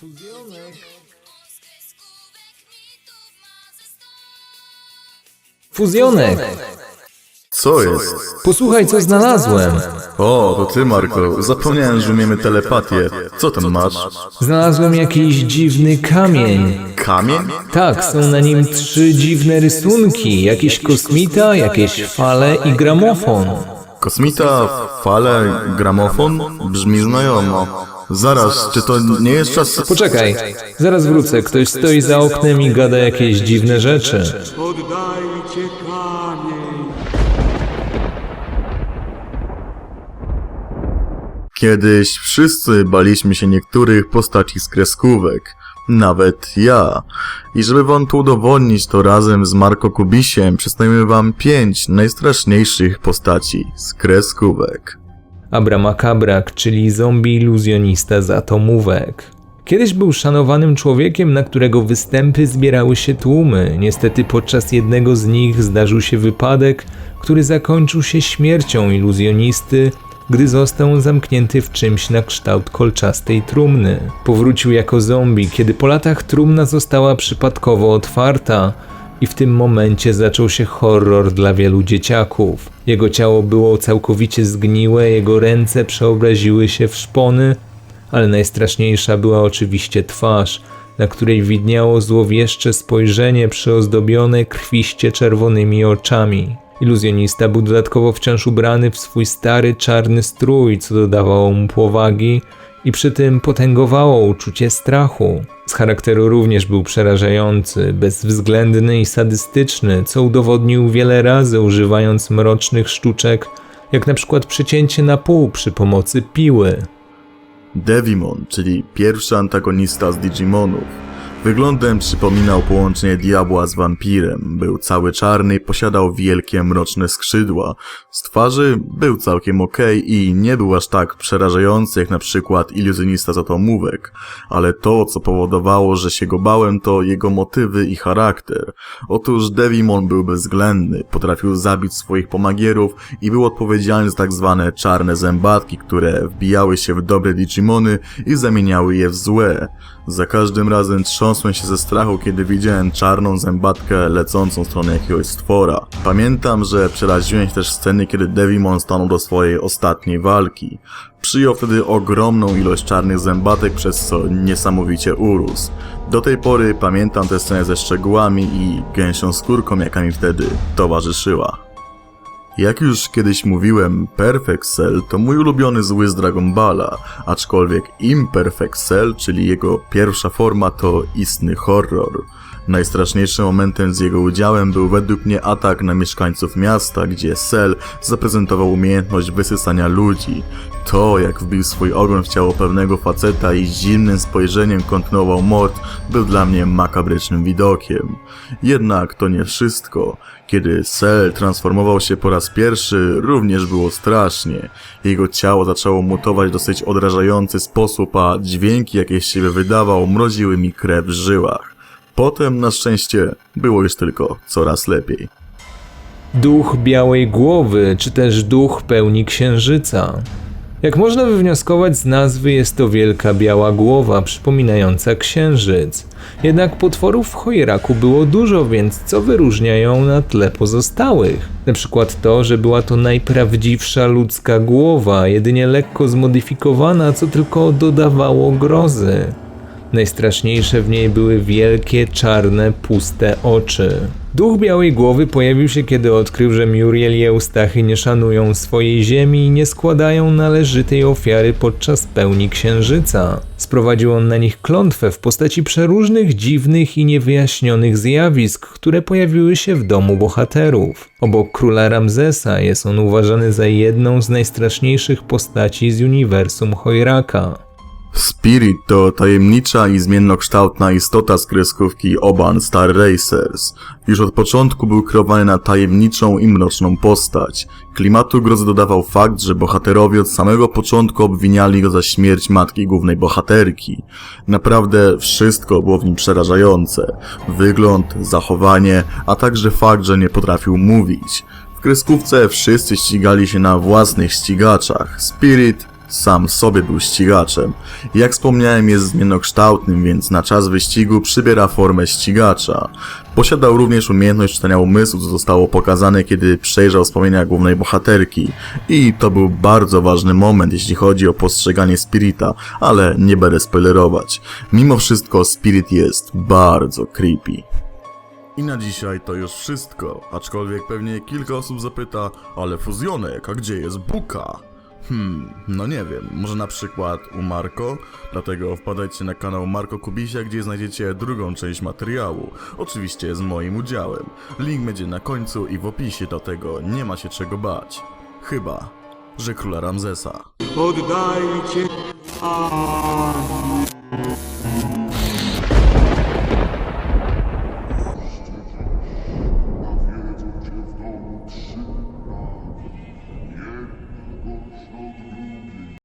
Fuzjonek. Fuzjonek! Co jest? Posłuchaj, co znalazłem. O, to ty, Marko. Zapomniałem, że umiemy telepatię. Co tam masz? Znalazłem jakiś dziwny kamień. Kamień? Tak, są na nim trzy dziwne rysunki. Jakiś kosmita, jakieś fale i gramofon. Kosmita, fale, gramofon? Brzmi znajomo. Zaraz, czy to nie jest czas... Poczekaj, zaraz wrócę. Ktoś stoi za oknem i gada jakieś dziwne rzeczy. Oddajcie kamień. Kiedyś wszyscy baliśmy się niektórych postaci z kreskówek. Nawet ja. I żeby wam to udowodnić, to razem z Marko Kubisiem przedstawimy wam pięć najstraszniejszych postaci z kreskówek. Abramakabrak, czyli zombie iluzjonista z atomówek. Kiedyś był szanowanym człowiekiem, na którego występy zbierały się tłumy. Niestety podczas jednego z nich zdarzył się wypadek, który zakończył się śmiercią iluzjonisty, gdy został zamknięty w czymś na kształt kolczastej trumny. Powrócił jako zombie, kiedy po latach trumna została przypadkowo otwarta, i w tym momencie zaczął się horror dla wielu dzieciaków. Jego ciało było całkowicie zgniłe, jego ręce przeobraziły się w szpony, ale najstraszniejsza była oczywiście twarz, na której widniało złowieszcze spojrzenie przyozdobione krwiście czerwonymi oczami. Iluzjonista był dodatkowo wciąż ubrany w swój stary czarny strój, co dodawało mu powagi i przy tym potęgowało uczucie strachu. Z charakteru również był przerażający, bezwzględny i sadystyczny, co udowodnił wiele razy używając mrocznych sztuczek, jak na przykład przecięcie na pół przy pomocy piły. Devimon, czyli pierwszy antagonista z Digimonów. Wyglądem przypominał połączenie diabła z wampirem. Był cały czarny i posiadał wielkie mroczne skrzydła. Z twarzy był całkiem okej i nie był aż tak przerażający jak na przykład iluzjonista z atomówek. Ale to, co powodowało, że się go bałem, to jego motywy i charakter. Otóż Devimon był bezwzględny, potrafił zabić swoich pomagierów i był odpowiedzialny za tak zwane czarne zębatki, które wbijały się w dobre Digimony i zamieniały je w złe. Za każdym razem trząsłem się ze strachu, kiedy widziałem czarną zębatkę lecącą w stronę jakiegoś stwora. Pamiętam, że przeraziłem się też sceny, kiedy Devimon stanął do swojej ostatniej walki. Przyjął wtedy ogromną ilość czarnych zębatek, przez co niesamowicie urósł. Do tej pory pamiętam tę scenę ze szczegółami i gęsią skórką, jaka mi wtedy towarzyszyła. Jak już kiedyś mówiłem, Perfect Cell to mój ulubiony zły z Dragon Balla, aczkolwiek Imperfect Cell, czyli jego pierwsza forma, to istny horror. Najstraszniejszym momentem z jego udziałem był według mnie atak na mieszkańców miasta, gdzie Cell zaprezentował umiejętność wysysania ludzi. To, jak wbił swój ogon w ciało pewnego faceta i zimnym spojrzeniem kontynuował mord, był dla mnie makabrycznym widokiem. Jednak to nie wszystko. Kiedy Cell transformował się po raz pierwszy, również było strasznie. Jego ciało zaczęło mutować w dosyć odrażający sposób, a dźwięki, jakie z siebie wydawał, mroziły mi krew w żyłach. Potem, na szczęście, było już tylko coraz lepiej. Duch białej głowy, czy też duch pełni księżyca. Jak można wywnioskować z nazwy, jest to wielka biała głowa przypominająca księżyc. Jednak potworów w Chojraku było dużo, więc co wyróżnia ją na tle pozostałych? Na przykład to, że była to najprawdziwsza ludzka głowa, jedynie lekko zmodyfikowana, co tylko dodawało grozy. Najstraszniejsze w niej były wielkie, czarne, puste oczy. Duch Białej Głowy pojawił się, kiedy odkrył, że Muriel i Eustachy nie szanują swojej ziemi i nie składają należytej ofiary podczas pełni księżyca. Sprowadził on na nich klątwę w postaci przeróżnych dziwnych i niewyjaśnionych zjawisk, które pojawiły się w domu bohaterów. Obok króla Ramzesa jest on uważany za jedną z najstraszniejszych postaci z uniwersum Chojraka. Spirit to tajemnicza i zmiennokształtna istota z kreskówki Oban Star Racers. Już od początku był kreowany na tajemniczą i mroczną postać. Klimatu grozy dodawał fakt, że bohaterowie od samego początku obwiniali go za śmierć matki głównej bohaterki. Naprawdę wszystko było w nim przerażające. Wygląd, zachowanie, a także fakt, że nie potrafił mówić. W kreskówce wszyscy ścigali się na własnych ścigaczach. Spirit Sam sobie był ścigaczem. Jak wspomniałem, jest zmiennokształtnym, więc na czas wyścigu przybiera formę ścigacza. Posiadał również umiejętność czytania umysłu, co zostało pokazane, kiedy przejrzał wspomnienia głównej bohaterki. I to był bardzo ważny moment, jeśli chodzi o postrzeganie Spirita, ale nie będę spoilerować. Mimo wszystko Spirit jest bardzo creepy. I na dzisiaj to już wszystko, aczkolwiek pewnie kilka osób zapyta, ale fuzjonek, a gdzie jest Buka? Hmm, no nie wiem, może na przykład u Marko? Dlatego wpadajcie na kanał Marko Kubisia, gdzie znajdziecie drugą część materiału, oczywiście z moim udziałem. Link będzie na końcu i w opisie tego, nie ma się czego bać. Chyba, że króla Ramzesa. Oddajcie kamień.